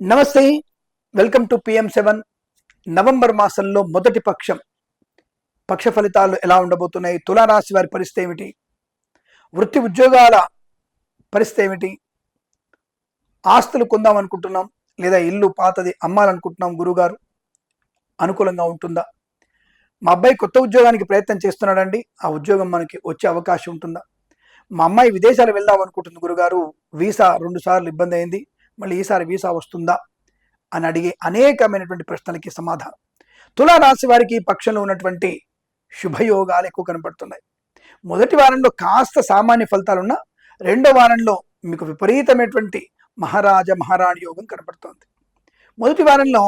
నమస్తే welcome to PM seven. November మాసంలో మొదటి పక్షం. పక్ష ఫలితాలు ఎలా ఉండబోతున్నాయి? తులారాశి వారి పరిస్థితి ఏమిటి? వృత్తి ఉద్యోగాల పరిస్థితి ఏమిటి? ఆస్తులు కొందాం అనుకుంటున్నాం లేదా ఇల్లు పాతది అమ్మాలనుకుంటున్నాం గురుగారు? అనుకూలంగా ఉంటుందా? మా అబ్బాయి కొత్త ఉద్యోగానికి ప్రయత్నం చేస్తున్నాడండి. ఆ ఉద్యోగం మనకి వచ్చే అవకాశం ఉంటుందా? మా అమ్మాయి విదేశాలు వెళ్దాం అనుకుంటుంది గురుగారు. వీసా రెండు సార్లు ఇబ్బంది అయింది. మళ్ళీ ఈసారి వీసా వస్తుందా అని అడిగే అనేకమైనటువంటి ప్రశ్నలకి సమాధానం. తులా రాశి వారికి పక్షంలో ఉన్నటువంటి శుభయోగాలు ఎక్కువ కనపడుతున్నాయి. మొదటి వారంలో కాస్త సామాన్య ఫలితాలున్నా రెండో వారంలో మీకు విపరీతమైనటువంటి మహారాజ మహారాణి యోగం కనపడుతోంది. మొదటి వారంలో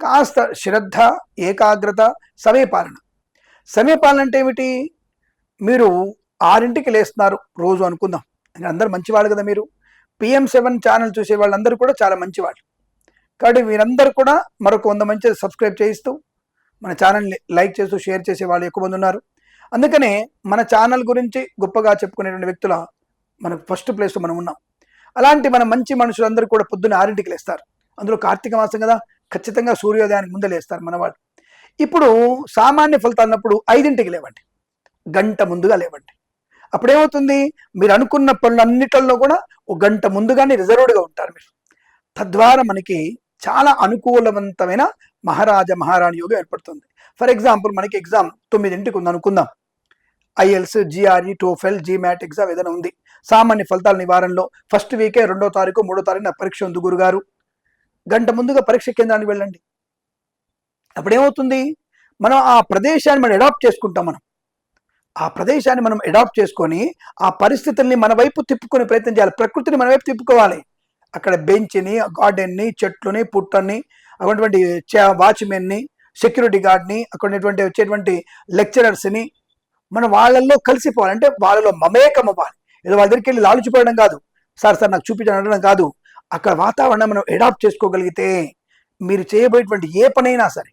కాస్త శ్రద్ధ ఏకాగ్రత సమయపాలన. సమయపాలన అంటే ఏమిటి? మీరు ఆరింటికి లేస్తున్నారు రోజు అనుకుందాం. అందరు మంచివాళ్ళు కదా మీరు. పిఎం సెవెన్ ఛానల్ చూసే వాళ్ళందరూ కూడా చాలా మంచి వాళ్ళు కాబట్టి వీరందరూ కూడా మరొక వంద మంచి సబ్స్క్రైబ్ చేయిస్తూ మన ఛానల్ని లైక్ చేస్తూ షేర్ చేసే వాళ్ళు ఎక్కువ మంది ఉన్నారు. అందుకనే మన ఛానల్ గురించి గొప్పగా చెప్పుకునేటువంటి వ్యక్తుల మన ఫస్ట్ ప్లేస్లో మనం ఉన్నాం. అలాంటి మన మంచి మనుషులందరూ కూడా పొద్దున్న ఆరింటికి లేస్తారు. అందులో కార్తీక మాసం కదా ఖచ్చితంగా సూర్యోదయానికి ముందే లేస్తారు మనవాళ్ళు ఇప్పుడు సామాన్య ఫలితాలు అన్నప్పుడు ఐదింటికి లేవండి. గంట ముందుగా లేవండి. అప్పుడేమవుతుంది? మీరు అనుకున్న పనులన్నిటిలో కూడా ఒక గంట ముందుగానే రిజర్వ్డ్గా ఉంటారు మీరు. తద్వారా మనకి చాలా అనుకూలవంతమైన మహారాజ మహారాణి యోగం ఏర్పడుతుంది. ఫర్ ఎగ్జాంపుల్ మనకి ఎగ్జామ్ తొమ్మిదింటికి ఉంది అనుకుందాం. IELTS GRE TOEFL MAT exam ఏదైనా ఉంది. సామాన్య ఫలితాల నివారణలో ఫస్ట్ వీకే రెండో తారీఖు మూడో తారీఖున పరీక్ష ఉంది గురుగారు. గంట ముందుగా పరీక్ష కేంద్రానికి వెళ్ళండి. అప్పుడేమవుతుంది? మనం ఆ ప్రదేశాన్ని మనం అడాప్ట్ చేసుకుంటాం మనం. ఆ ప్రదేశాన్ని మనం అడాప్ట్ చేసుకొని ఆ పరిస్థితుల్ని మన వైపు తిప్పుకునే ప్రయత్నం చేయాలి. ప్రకృతిని మన వైపు తిప్పుకోవాలి. అక్కడ బెంచ్ని గార్డెన్ని చెట్లని పుట్టని అటువంటి వాచ్మెన్ని సెక్యూరిటీ గార్డ్ని అక్కడ ఉన్నటువంటి వచ్చేటువంటి లెక్చరర్స్ని మనం వాళ్ళల్లో కలిసిపోవాలి. అంటే వాళ్ళలో మమేకం అవ్వాలి. ఏదో వాళ్ళ దగ్గరికి వెళ్ళి లాలుచిపోవడం కాదు. సార్ సార్ నాకు చూపించడం అనడం కాదు. అక్కడ వాతావరణం మనం అడాప్ట్ చేసుకోగలిగితే మీరు చేయబోయేటువంటి ఏ పనైనా సరే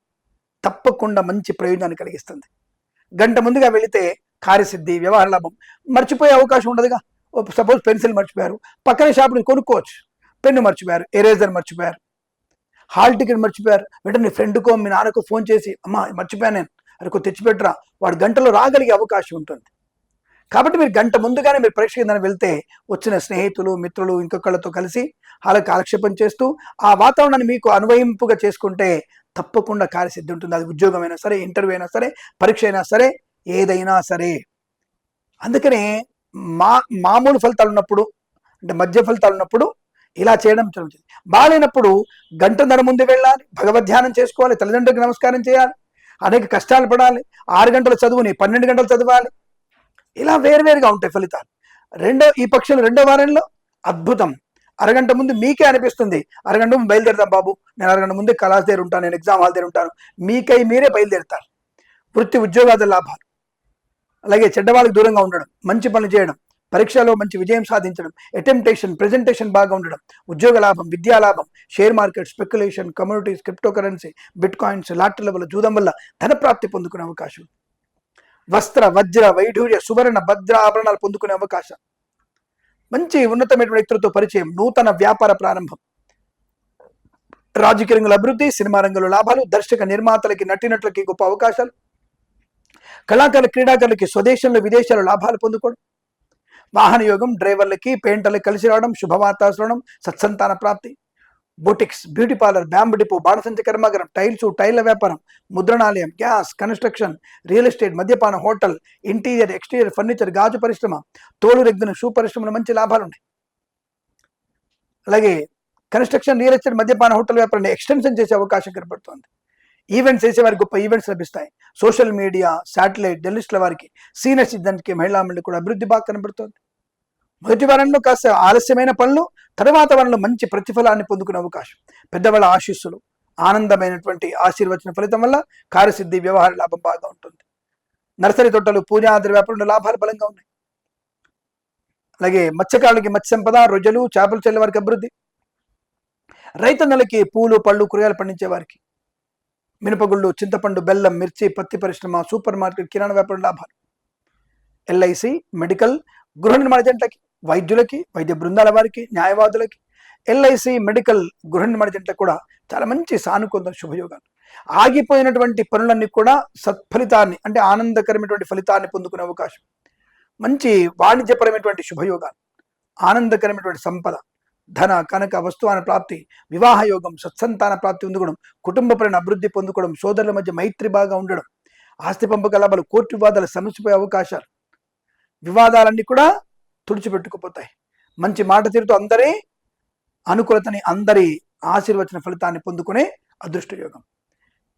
తప్పకుండా మంచి ప్రయోజనాన్ని కలిగిస్తుంది. గంట ముందుగా వెళితే కార్యసిద్ధి వ్యవహార లాభం. మర్చిపోయే అవకాశం ఉండదుగా. సపోజ్ పెన్సిల్ మర్చిపోయారు. పక్కన షాప్ నుంచి కొనుక్కోవచ్చు. పెన్ను మర్చిపోయారు. ఎరేజర్ మర్చిపోయారు. హాల్ టికెట్ మర్చిపోయారు. వెంటనే ఫ్రెండ్కో మీ నాన్నకు ఫోన్ చేసి అమ్మా మర్చిపోయాను నేను. అరకు తెచ్చిపెట్టరా. వాడు గంటలో రాగలిగే అవకాశం ఉంటుంది. కాబట్టి మీరు గంట ముందుగానే మీరు పరీక్ష కింద వెళ్తే వచ్చిన స్నేహితులు మిత్రులు ఇంకొకళ్ళతో కలిసి అలా కాలక్షేపం చేస్తూ ఆ వాతావరణాన్ని మీకు అనువయింపుగా చేసుకుంటే తప్పకుండా కార్యసిద్ధి ఉంటుంది. అది ఉద్యోగం అయినా సరే ఇంటర్వ్యూ అయినా సరే పరీక్ష అయినా సరే ఏదైనా సరే. అందుకనే మా మామూలు ఫలితాలు ఉన్నప్పుడు అంటే మధ్య ఫలితాలు ఉన్నప్పుడు ఇలా చేయడం జరుగుతుంది బాగాలేనప్పుడు గంట ధర ముందు వెళ్ళాలి భగవద్ ధ్యానం చేసుకోవాలి తల్లిదండ్రులకు నమస్కారం చేయాలి అనేక కష్టాలు పడాలి ఆరు గంటల చదువుని పన్నెండు గంటలు చదవాలి. ఇలా వేరువేరుగా ఉంటాయి ఫలితాలు. రెండో ఈ పక్షులు రెండో వారంలో అద్భుతం. అరగంట ముందు మీకే అనిపిస్తుంది. అరగంట ముందు బయలుదేరుతాం బాబు. నేను అరగంట ముందు కళాస్ దగ్గర ఉంటాను నేను ఎగ్జామ్ హాల్ దగ్గర ఉంటాను. మీకై మీరే బయలుదేరుతారు. వృత్తి ఉద్యోగాల లాభాలు. అలాగే చెడ్డవాళ్ళకి దూరంగా ఉండడం మంచి పనులు చేయడం పరీక్షలో మంచి విజయం సాధించడం అటెంప్టేషన్ ప్రజెంటేషన్ బాగా ఉండడం ఉద్యోగ లాభం విద్యా లాభం share market speculation communities crypto currency bitcoins లాటర్ల వల్ల జూదం వల్ల ధనప్రాప్తి పొందుకునే అవకాశం. వస్త్ర వజ్ర వైఢూర్య సువర్ణ భద్ర ఆభరణాలు పొందుకునే అవకాశం. మంచి ఉన్నతమైన వ్యక్తులతో పరిచయం నూతన వ్యాపార ప్రారంభం. రాజకీయ రంగంలో అభివృద్ధి సినిమా రంగంలో లాభాలు దర్శక నిర్మాతలకి నటినట్లకి గొప్ప అవకాశాలు. కళాకారుల క్రీడాకారులకి స్వదేశంలో విదేశాల్లో లాభాలు పొందుకోవడం వాహన యోగం డ్రైవర్లకి పెయింటర్లకి కలిసి రావడం శుభవార్త శ్రవణం సత్సంతాన ప్రాప్తి boutiques beauty parlour bamboo depot బాణసంచ కర్మాగారం టైల్స్ టైల్ల వ్యాపారం ముద్రణాలయం గ్యాస్ కన్స్ట్రక్షన్ రియల్ ఎస్టేట్ మద్యపాన హోటల్ ఇంటీరియర్ ఎక్స్టీరియర్ ఫర్నిచర్ గాజు పరిశ్రమ తోలు రెగ్గిన షూ పరిశ్రమలు మంచి లాభాలు ఉన్నాయి అలాగే కన్స్ట్రక్షన్ రియల్ ఎస్టేట్ మద్యపాన హోటల్ వ్యాపారాన్ని ఎక్స్టెన్షన్ చేసే అవకాశం కనబడుతోంది. ఈవెంట్స్ చేసేవారికి గొప్ప ఈవెంట్స్ లభిస్తాయి. సోషల్ మీడియా శాటిలైట్ జర్నలిస్టుల వారికి సీనియర్ సిద్ధానికి మహిళా మండలి కూడా అభివృద్ధి బాగా కనబడుతోంది. మొదటి వారంలో కాస్త ఆలస్యమైన పనులు తర్వాత వారంలో మంచి ప్రతిఫలాన్ని పొందుకునే అవకాశం. పెద్దవాళ్ళ ఆశీస్సులు ఆనందమైనటువంటి ఆశీర్వచన ఫలితం వల్ల కార్యసిద్ధి వ్యవహార లాభం బాగా ఉంటుంది. నర్సరీ తోటలు పూజాద్రి వ్యాపారంలో లాభాలు బలంగా ఉన్నాయి. అలాగే మత్స్యకారులకి మత్స్య సంపద రొయ్యలు చేపలు చెల్లె వారికి అభివృద్ధి. రైతన్నలకి పూలు పళ్ళు కూరగాయలు పండించే వారికి మినపగుళ్ళు చింతపండు బెల్లం మిర్చి పత్తి పరిశ్రమ సూపర్ మార్కెట్ కిరాణా వ్యాపారం లాభాలు. ఎల్ఐసి మెడికల్ గృహ నిర్మాణ జంటలకి వైద్యులకి వైద్య బృందాల వారికి న్యాయవాదులకి. ఎల్ఐసి మెడికల్ గృహ నిర్మాణ జంటలకు కూడా చాలా మంచి సానుకూల శుభయోగాలు. ఆగిపోయినటువంటి పనులన్నీ కూడా సత్ఫలితాన్ని అంటే ఆనందకరమైనటువంటి ఫలితాన్ని పొందుకునే అవకాశం. మంచి వాణిజ్యపరమైనటువంటి శుభయోగాలు. ఆనందకరమైనటువంటి సంపద. ధన కనక వస్తువాన ప్రాప్తి వివాహ యోగం సత్సంతాన ప్రాప్తి పొందుకోవడం కుటుంబపరమైన అభివృద్ధి పొందుకోవడం సోదరుల మధ్య మైత్రి బాగా ఉండడం ఆస్తి పంపక లాభాలు కోర్టు వివాదాలు సమస్యపోయే అవకాశాలు వివాదాలన్నీ కూడా తుడిచిపెట్టుకుపోతాయి. మంచి మాట తీరుతో అందరి అనుకూలతని అందరి ఆశీర్వచన ఫలితాన్ని పొందుకునే అదృష్ట యోగం.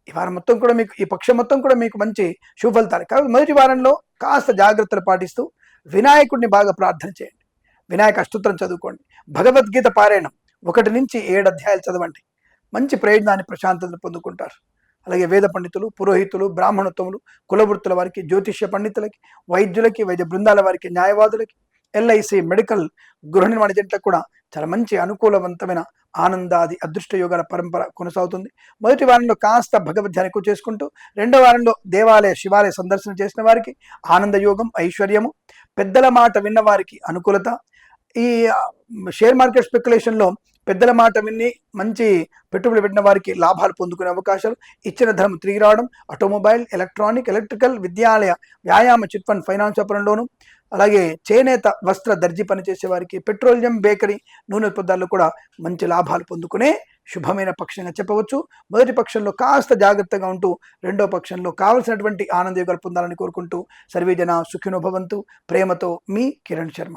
ఈ వారం మొత్తం కూడా మీకు ఈ పక్షం మొత్తం కూడా మీకు మంచి శుభ ఫలితాలు. కాబట్టి మొదటి వారంలో కాస్త జాగ్రత్తలు పాటిస్తూ వినాయకుడిని బాగా ప్రార్థన చేయండి. వినాయక అష్టోత్తరం చదువుకోండి. భగవద్గీత పారాయణం ఒకటి నుంచి ఏడు అధ్యాయాలు చదవండి. మంచి ప్రయోజనాన్ని ప్రశాంతతను పొందుకుంటారు. అలాగే వేద పండితులు పురోహితులు బ్రాహ్మణోత్తములు కులవృత్తుల వారికి జ్యోతిష్య పండితులకి వైద్యులకి వైద్య బృందాల వారికి న్యాయవాదులకి ఎల్ఐసి మెడికల్ గృహ నిర్మాణ జంటలకు కూడా చాలా మంచి అనుకూలవంతమైన ఆనందాది అదృష్ట యోగాల పరంపర కొనసాగుతుంది. మొదటి వారంలో కాస్త భగవద్ధ్యాన్ని ఎక్కువ చేసుకుంటూ రెండో వారంలో దేవాలయ శివాలయ సందర్శన చేసిన వారికి ఆనంద యోగం ఐశ్వర్యము పెద్దల మాట విన్న వారికి అనుకూలత ఈ షేర్ మార్కెట్ స్పెక్యులేషన్లో పెద్దల మాట విని మంచి పెట్టుబడి పెట్టిన వారికి లాభాలు పొందుకునే అవకాశాలు ఇచ్చిన ధనం తిరిగి రావడం ఆటోమొబైల్ ఎలక్ట్రానిక్ ఎలక్ట్రికల్ విద్యాలయ వ్యాయామ చిట్ ఫండ్ ఫైనాన్స్ వ్యాపారంలోను అలాగే చేనేత వస్త్ర దర్జీ పనిచేసే వారికి పెట్రోలియం బేకరీ నూనె ఉత్పత్తుల్లో కూడా మంచి లాభాలు పొందుకునే శుభమైన పక్షంగా చెప్పవచ్చు. మొదటి పక్షంలో కాస్త జాగ్రత్తగా ఉంటూ రెండో పక్షంలో కావలసినటువంటి ఆనందయోగాలు పొందాలని కోరుకుంటూ సర్వేజన జన భవంతు. ప్రేమతో మీ కిరణ్ శర్మ.